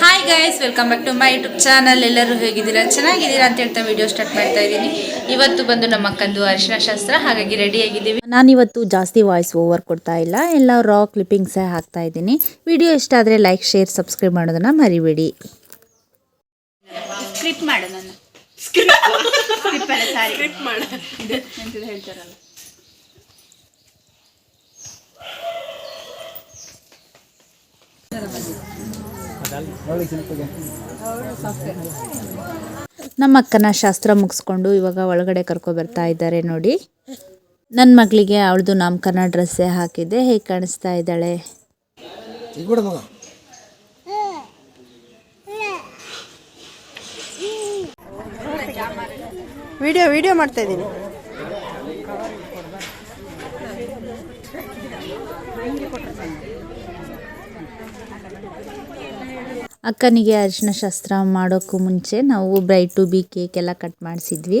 Hi guys welcome back to my YouTube channel ಎಲ್ಲರೂ ಹೇಗಿದ್ದೀರಾ? ಚೆನ್ನಾಗಿದ್ದೀರಾ ಅಂತ ಹೇಳ್ತಾ ವಿಡಿಯೋ ಸ್ಟಾರ್ಟ್ ಮಾಡ್ತಾ ಇದ್ದೀನಿ. ಇವತ್ತು ಬಂದು ನಮ್ಮ ಅಕ್ಕಂದು ಅರಿಶಿನ ಶಾಸ್ತ್ರ ಹಾಗಾಗಿ ರೆಡಿ ಆಗಿದ್ದೀವಿ. ನಾನಿವತ್ತು ಜಾಸ್ತಿ ವಾಯ್ಸ್ ಓವರ್ ಕೊಡ್ತಾ ಇಲ್ಲ. ಎಲ್ಲ ರಾ ಕ್ಲಿಪ್ಪಿಂಗ್ಸೇ ಹಾಕ್ತಾ ಇದ್ದೀನಿ. ವಿಡಿಯೋ ಇಷ್ಟ ಆದರೆ ಲೈಕ್ ಶೇರ್ ಸಬ್ಸ್ಕ್ರೈಬ್ ಮಾಡೋದನ್ನ ಮರಿಬೇಡಿ. ಸ್ಕ್ರಿಪ್ ಮಾಡು ನನ್ನ. ಸ್ಕ್ರಿಪ್ ಅಲ್ಲ ಸಾರಿ ಸ್ಕ್ರಿಪ್ ಮಾಡು. ಹೇಳ್ತಾರಲ್ಲ. ನಮ್ಮ ಅಕ್ಕನ ಶಾಸ್ತ್ರ ಮುಗಿಸ್ಕೊಂಡು ಇವಾಗ ಒಳಗಡೆ ಕರ್ಕೊ ಬರ್ತಾ ಇದ್ದಾರೆ ನೋಡಿ. ನನ್ನ ಮಗಳಿಗೆ ಅವಳದು ನಾಮಕರಣ ಡ್ರೆಸ್ಸೇ ಹಾಕಿದ್ದೆ. ಹೇಗೆ ಕಾಣಿಸ್ತಾ ಇದ್ದಾಳೆ? ವಿಡಿಯೋ ವಿಡಿಯೋ ಮಾಡ್ತಾ ಇದ್ದೀನಿ ಅಕ್ಕನಿಗೆ ಅರಿಶಿನ ಶಾಸ್ತ್ರ ಮಾಡೋಕ್ಕೂ ಮುಂಚೆ ನಾವು ಬ್ರೈಟ್ ಟು ಬಿ ಕೇಕ್ ಎಲ್ಲ cut ಮಾಡಿಸಿದ್ವಿ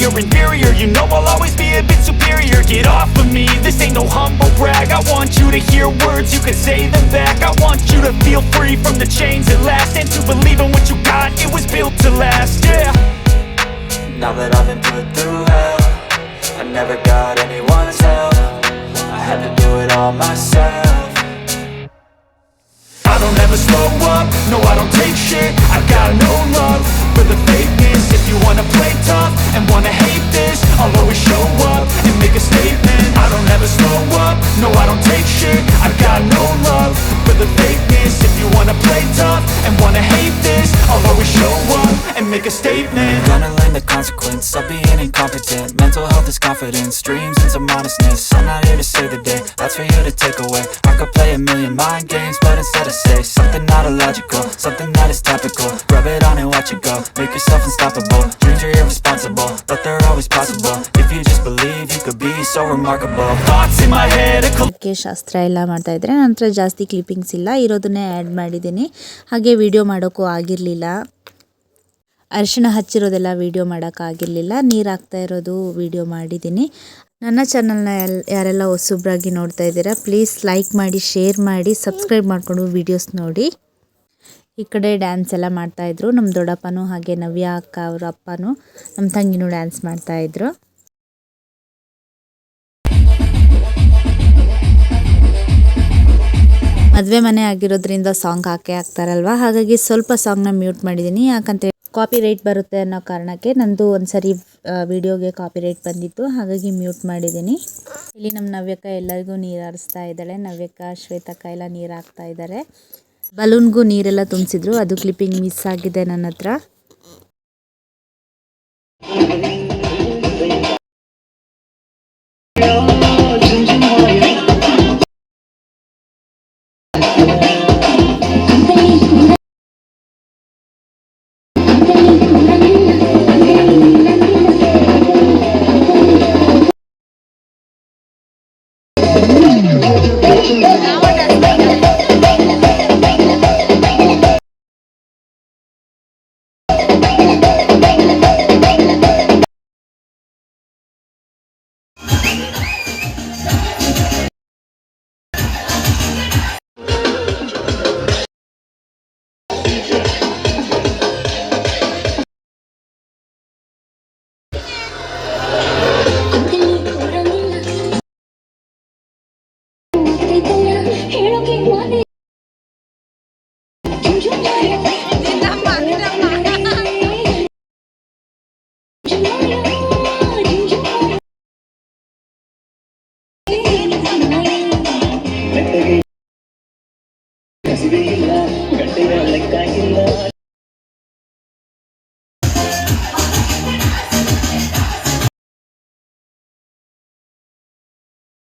fake Inferior, you know I'll always be a bit superior. Get off of me, this ain't no humble brag. I want you to hear words, you can say them back. I want you to feel free from the chains at last. And to believe in what you got, it was built to last, yeah. Now that I've been put through hell I never got no I don't take shit. I've got no make a statement Gonna learn the consequence of being incompetent Mental health is confidence, dreams and some modestness I'm not here to save the day, that's for you to take away I could play a million mind games, but instead I say Something not illogical, something that is topical Rub it on and watch it go, make yourself unstoppable Dreams are irresponsible, but they're always possible If you just believe, you could be so remarkable Thoughts in my head, a ಅದಕ್ಕೆ ಶಾಸ್ತ್ರ ಎಲ್ಲ ಮಾಡ್ತಾ ಇದ್ರೆ ನಂತರ ಜಾಸ್ತಿ clippings ಇಲ್ಲ ಇರೋದನ್ನೇ add ಮಾಡಿದ್ದೀನಿ ಹಾಗೆ ವಿಡಿಯೋ ಮಾಡೋಕ್ಕೂ ಆಗಿರಲಿಲ್ಲ ಅರಿಶಿಣ ಹಚ್ಚಿರೋದೆಲ್ಲ ವೀಡಿಯೋ ಮಾಡೋಕ್ಕಾಗಿರಲಿಲ್ಲ. ನೀರು ಹಾಕ್ತಾ ಇರೋದು ವಿಡಿಯೋ ಮಾಡಿದ್ದೀನಿ. ನನ್ನ ಚಾನಲ್ನ ಎಲ್ ಯಾರೆಲ್ಲ ಹೊಸಬ್ರಾಗಿ ನೋಡ್ತಾ ಇದ್ದೀರಾ ಪ್ಲೀಸ್ ಲೈಕ್ ಮಾಡಿ ಶೇರ್ ಮಾಡಿ ಸಬ್ಸ್ಕ್ರೈಬ್ ಮಾಡಿಕೊಂಡು ವೀಡಿಯೋಸ್ ನೋಡಿ. ಈ ಕಡೆ ಡ್ಯಾನ್ಸ್ ಎಲ್ಲ ಮಾಡ್ತಾಯಿದ್ರು ನಮ್ಮ ದೊಡ್ಡಪ್ಪನೂ ಹಾಗೆ ನವ್ಯ ಅಕ್ಕ ಅವ್ರ ಅಪ್ಪನೂ ನಮ್ಮ ತಂಗಿನೂ ಡ್ಯಾನ್ಸ್ ಮಾಡ್ತಾಯಿದ್ರು ಮದುವೆ ಮನೆ ಆಗಿರೋದ್ರಿಂದ ಸಾಂಗ್ ಹಾಕೇ ಹಾಕ್ತಾರಲ್ವ ಹಾಗಾಗಿ ಸ್ವಲ್ಪ ಸಾಂಗ್ನ ಮ್ಯೂಟ್ ಮಾಡಿದ್ದೀನಿ. ಯಾಕಂತ ಕಾಪಿ ರೈಟ್ ಬರುತ್ತೆ ಅನ್ನೋ ಕಾರಣಕ್ಕೆ ನಂದು ಒಂದ್ಸರಿ ವಿಡಿಯೋಗೆ ಕಾಪಿ ರೈಟ್ ಬಂದಿತ್ತು. ಹಾಗಾಗಿ ಮ್ಯೂಟ್ ಮಾಡಿದ್ದೀನಿ. ಇಲ್ಲಿ ನಮ್ಮ ನವ್ಯಕ ಎಲ್ಲರಿಗೂ ನೀರು ಹರಿಸ್ತಾ ಇದ್ದಾಳೆ. ನವ್ಯಕ ಶ್ವೇತಕ್ಕ ಎಲ್ಲ ನೀರು ಹಾಕ್ತಾ ಇದ್ದಾರೆ. ಬಲೂನ್ಗೂ ನೀರೆಲ್ಲ ತುಂಬಿಸಿದ್ರು. ಅದು ಕ್ಲಿಪ್ಪಿಂಗ್ ಮಿಸ್ ಆಗಿದೆ ನನ್ನ ಹತ್ರ. Tchau. ಇಲ್ಲ ಗಂಟೆಯ ಲೆಕ್ಕ ಇಲ್ಲ